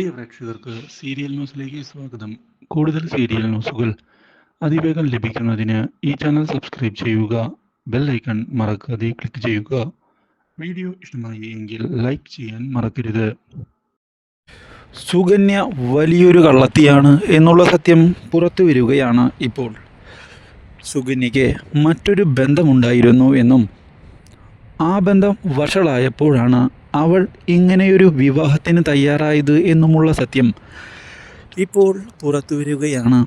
പ്രിയ പ്രേക്ഷകർക്ക് സീരിയൽ ന്യൂസിലേക്ക് സ്വാഗതം. കൂടുതൽ സീരിയൽ ന്യൂസുകൾ അതിവേഗം ലഭിക്കുന്നതിന് ഈ ചാനൽ സബ്സ്ക്രൈബ് ചെയ്യുക ബെൽ ഐക്കൺ മറക്കാതെ ക്ലിക്ക് ചെയ്യുക. വീഡിയോ ഇഷ്ടമായി എങ്കിൽ ലൈക്ക് ചെയ്യാൻ മറക്കരുത്. സുകന്യ വലിയൊരു കള്ളത്തിയാണ് എന്നുള്ള സത്യം പുറത്തു വരികയാണ് ഇപ്പോൾ. സുകന്യയ്ക്ക് മറ്റൊരു ബന്ധമുണ്ടായിരുന്നു എന്നും ആ ബന്ധം വഷളായപ്പോഴാണ് അവൾ ഇങ്ങനെയൊരു വിവാഹത്തിന് തയ്യാറായത് എന്നുമുള്ള സത്യം ഇപ്പോൾ പുറത്തു വരികയാണ്.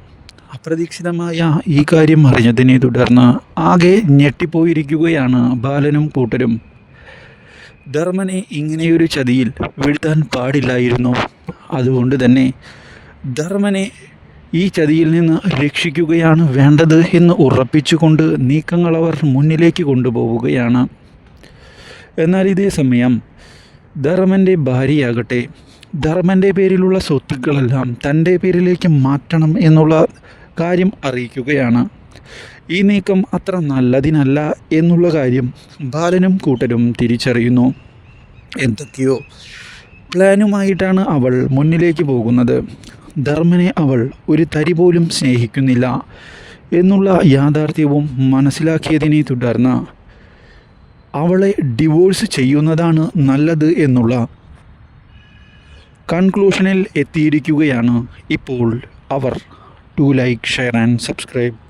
അപ്രതീക്ഷിതമായ ഈ കാര്യം അറിഞ്ഞതിനെ തുടർന്ന് ആകെ ഞെട്ടിപ്പോയിരിക്കുകയാണ് ബാലനും കൂട്ടരും. ധർമ്മനെ ഇങ്ങനെയൊരു ചതിയിൽ വീഴ്ത്താൻ പാടില്ലായിരുന്നു. അതുകൊണ്ട് തന്നെ ധർമ്മനെ ഈ ചതിയിൽ നിന്ന് രക്ഷിക്കുകയാണ് വേണ്ടത് എന്ന് ഉറപ്പിച്ചുകൊണ്ട് നീക്കങ്ങൾ അവർ മുന്നിലേക്ക് കൊണ്ടുപോവുകയാണ്. എന്നാൽ ഇതേ സമയം ധർമ്മന്റെ ഭാര്യയാകട്ടെ ധർമ്മന്റെ പേരിലുള്ള സ്വത്തുക്കളെല്ലാം തന്റെ പേരിലേക്ക് മാറ്റണം എന്നുള്ള കാര്യം അറിയിക്കുകയാണ്. ഈ നീക്കം അത്ര നല്ലതിനല്ല എന്നുള്ള കാര്യം ബാലനും കൂട്ടരും തിരിച്ചറിയുന്നു. എന്തൊക്കെയോ പ്ലാനുമായിട്ടാണ് അവൾ മുന്നിലേക്ക് പോകുന്നത്. ധർമ്മനെ അവൾ ഒരു തരി പോലും സ്നേഹിക്കുന്നില്ല എന്നുള്ള യാഥാർത്ഥ്യവും മനസ്സിലാക്കിയതിനെ തുടർന്ന് അവളെ ഡിവോഴ്സ് ചെയ്യുന്നതാണ് നല്ലത് എന്നുള്ള കൺക്ലൂഷനിൽ എത്തിയിരിക്കുകയാണ് ഇപ്പോൾ. അവർ to like share and subscribe